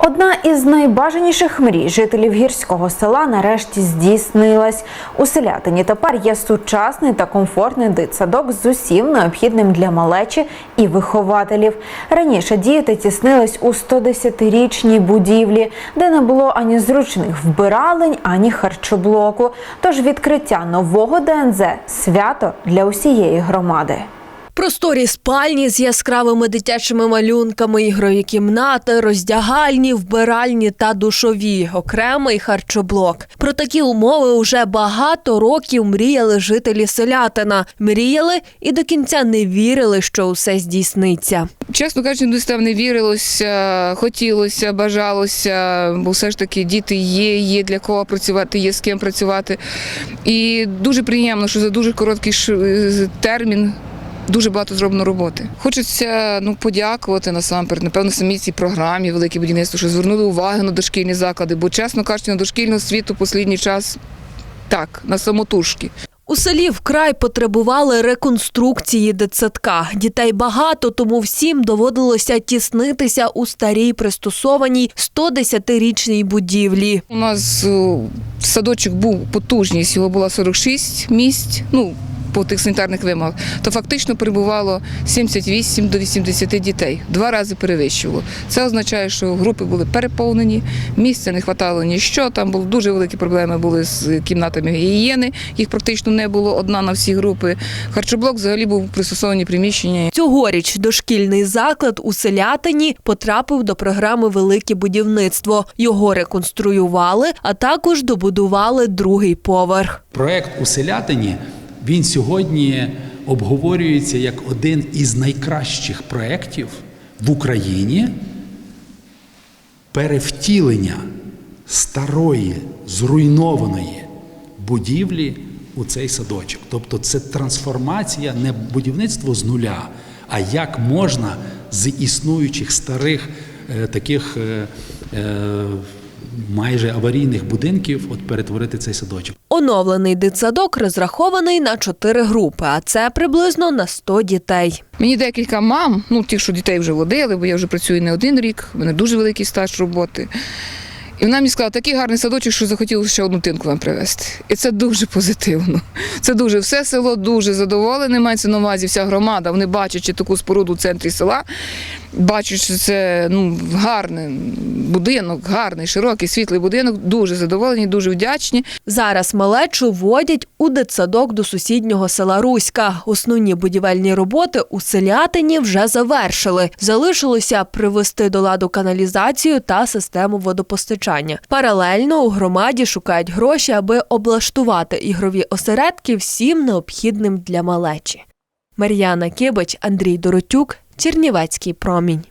Одна із найбажаніших мрій жителів гірського села нарешті здійснилась. У селятині тепер є сучасний та комфортний дитсадок з усім необхідним для малечі і вихователів. Раніше діти тіснились у 110-річній будівлі, де не було ані зручних вбиралень, ані харчоблоку. Тож відкриття нового ДНЗ свято для усієї громади. Просторі спальні з яскравими дитячими малюнками, ігрові кімнати, роздягальні, вбиральні та душові, окремий харчоблок. Про такі умови уже багато років мріяли жителі селятина. Мріяли і до кінця не вірили, що усе здійсниться. Чесно кажучи, десь там не вірилося, хотілося, бажалося, бо все ж таки діти є, є для кого працювати, є з ким працювати. І дуже приємно, що за дуже короткий ш- термін. Дуже багато зроблено роботи. Хочеться ну подякувати насамперед, напевно, самій цій програмі Велике будівництво, що звернули увагу на дошкільні заклади, бо, чесно кажучи, на дошкільну освіту останній час так, на самотужки. У селі вкрай потребували реконструкції дитсадка. Дітей багато, тому всім доводилося тіснитися у старій пристосованій 110-річній будівлі. У нас е, садочок був потужність, його було 46 місць. Ну, по тих санітарних вимогах, то фактично перебувало 78 до 80 дітей. Два рази перевищувало. Це означає, що групи були переповнені, місця не вистачало ніщо. Там були дуже великі проблеми були з кімнатами гігієни. Їх практично не було одна на всі групи. Харчоблок взагалі був пристосовані приміщення. Цьогоріч дошкільний заклад у селятині потрапив до програми Велике будівництво. Його реконструювали, а також добудували другий поверх. Проект у селятині він сьогодні обговорюється як один із найкращих проєктів в Україні перевтілення старої зруйнованої будівлі у цей садочок. Тобто це трансформація не будівництво з нуля, а як можна з існуючих старих е, таких е, е, майже аварійних будинків от перетворити цей садочок. Оновлений дитсадок розрахований на чотири групи, а це приблизно на 100 дітей. Мені декілька мам, ну ті, що дітей вже водили, бо я вже працюю не один рік, в мене дуже великий стаж роботи. І вона мені сказала, такий гарний садочок, що захотілося ще одну тинку вам привезти. І це дуже позитивно. Це дуже все село дуже задоволене. Мається на увазі вся громада. Вони бачачи таку споруду в центрі села, бачать, що це ну, гарний будинок, гарний, широкий, світлий будинок. Дуже задоволені, дуже вдячні. Зараз малечу водять у дитсадок до сусіднього села Руська. Основні будівельні роботи у селятині вже завершили. Залишилося привести до ладу каналізацію та систему водопостачання. Паралельно у громаді шукають гроші, аби облаштувати ігрові осередки всім необхідним для малечі. Мар'яна Кибич, Андрій Доротюк, Чернівецький промінь.